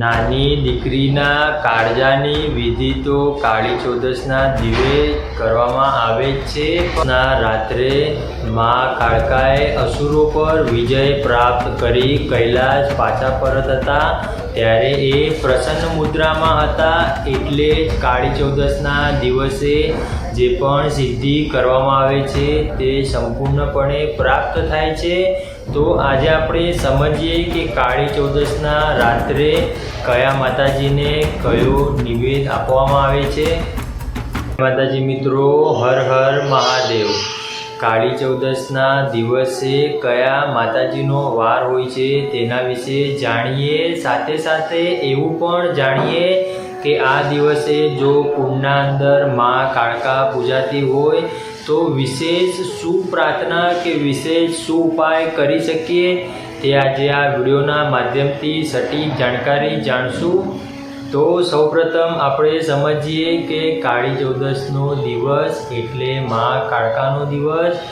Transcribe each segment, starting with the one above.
નાની દીકરીના કાળજાની વિધિ તો કાળી ચૌદસના દિવે કરવામાં આવે છે. રાત્રે મા કાળકાએ અસુરો પર વિજય પ્રાપ્ત કરી કૈલાશ પાછા પરત હતા. ત્યારે એ પ્રસન્ન મુદ્રામાં હતા એટલે કાળી ચૌદસના દિવસે જે પણ સિદ્ધિ કરવામાં આવે છે તે સંપૂર્ણપણે પ્રાપ્ત થાય છે. તો આજે આપણે સમજીએ કે કાળી ચૌદસના રાત્રે કયા માતાજીને કયો નિવેદ આપવામાં આવે છે? માતાજી મિત્રો, હર હર મહાદેવ. કાળી ચૌદસના દિવસે કયા માતાજીનો વાર હોય છે તેના વિશે જાણીએ? સાથે સાથે એવું પણ જાણીએ કે આ દિવસે જો કુંડના અંદર મા કાળકા પૂજાતી હોય તો વિશેષ શું પ્રાર્થના કે વિશેષ શું ઉપાય કરી શકીએ તે આજે આ વિડીયોના માધ્યમથી સટીક જાણકારી જાણશું. તો સૌપ્રથમ આપણે સમજીએ કે કાળી ચૌદસનો દિવસ એટલે મા કાળકાનો દિવસ,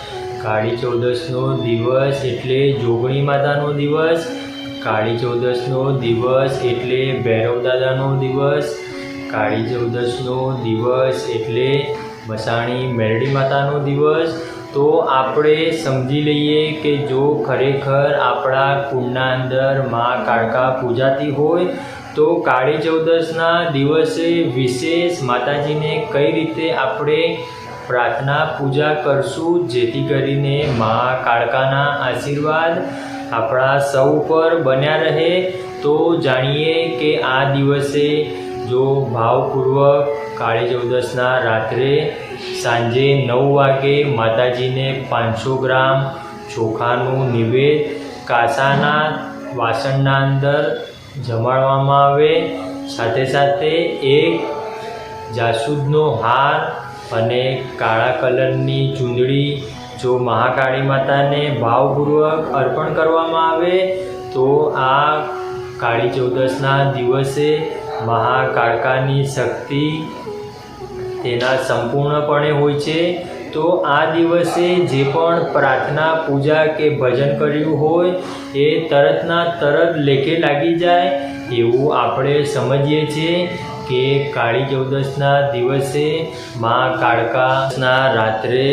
કાળી ચૌદસનો દિવસ એટલે જોગણી માતાનો દિવસ, કાળી ચૌદસનો દિવસ એટલે ભૈરવ દાદાનો દિવસ, કાળી ચૌદસનો દિવસ એટલે મસાણી, મેરડી માતાનો દિવસ. તો આપણે સમજી લઈએ કે જો ખરેખર આપણા કુંડના અંદરમાં કાળકા પૂજાતી હોય, તો કાળી ચૌદસના દિવસે વિશેષ માતાજીને કઈ રીતે આપણે પ્રાર્થના પૂજા કરશું, જેથી કરીને મા કાળકાના આશીર્વાદ આપણા સૌ પર બન્યા રહે. તો જાણીએ કે આ દિવસે જો ભાવપૂર્વક કાળી ચૌદસના રાત્રે સાંજે નવ વાગે માતાજીને પાંચસો ગ્રામ ચોખાનું નિવેદ કાસાના વાસણના અંદર જમાડવામાં આવે. સાથે સાથે એક જાસૂદનો હાર અને કાળા કલરની ચૂંદડી જો મહાકાળી માતાને ભાવપૂર્વક અર્પણ કરવામાં આવે, તો આ કાળી ચૌદસના દિવસે મહાકાળકાની શક્તિ તેના સંપૂર્ણપણે હોય છે, તો આ દિવસે જે પણ પ્રાર્થના, પૂજા કે ભજન કર્યું હોય, એ તરતના તરત લેખે લાગી જાય. એવું આપણે સમજીએ છીએ કે કાળી ચૌદસના દિવસે મા કાળકાના રાત્રે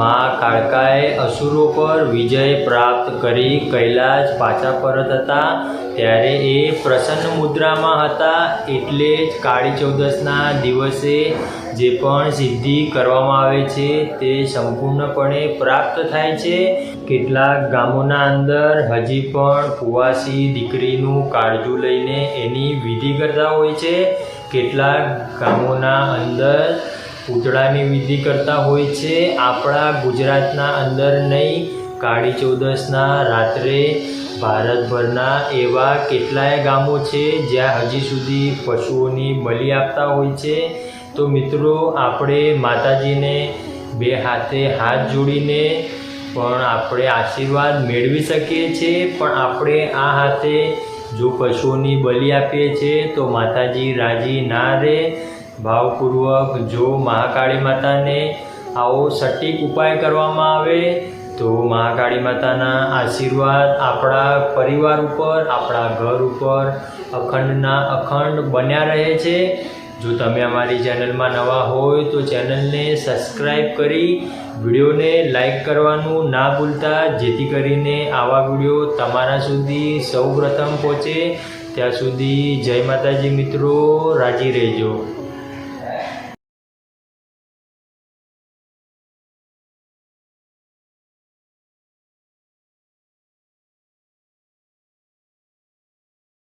મા કાળકાએ અસુરો પર વિજય પ્રાપ્ત કરી કૈલાસ પાછા પરત હતા. ત્યારે એ પ્રસન્ન મુદ્રામાં હતા એટલે જ કાળી ચૌદસના દિવસે જે પણ સિદ્ધિ કરવામાં આવે છે તે સંપૂર્ણપણે પ્રાપ્ત થાય છે. કેટલાક ગામોના અંદર હજી પણ કુવાસી દીકરીનું કાળજું લઈને એની વિધિ કરતા હોય છે. કેટલાક ગામોના અંદર પૂતળાની વિધિ કરતા હોય છે. આપણા ગુજરાતના અંદર નહીં, કાળી ચૌદસના રાત્રે ભારતભરના એવા કેટલાય ગામો છે, જ્યાં હજી સુધી પશુઓની બલિ આપતા હોય છે. તો મિત્રો, આપણે માતાજીને બે હાથે હાથ જોડીને પણ આપણે આશીર્વાદ મેળવી શકીએ છીએ. પણ આપણે આ હાથે જો પશુઓની બલિ આપીએ છીએ, તો માતાજી રાજી ના રહે ભાવપૂર્વક જો મહાકાળી માતાને આવો સટીક ઉપાય કરવામાં આવે, તો મહાકાળી માતાના આશીર્વાદ આપણા પરિવાર ઉપર, આપણા ઘર ઉપર અખંડના અખંડ બન્યા રહે છે. જો તમે અમારી ચેનલમાં નવા હોય તો ચેનલને સબસ્ક્રાઈબ કરી વિડીયોને લાઈક કરવાનું ના ભૂલતા, જેથી કરીને આવા વીડિયો તમારા સુધી સૌ પહોંચે. ત્યાં સુધી જય માતાજી મિત્રો, રાજી રહેજો.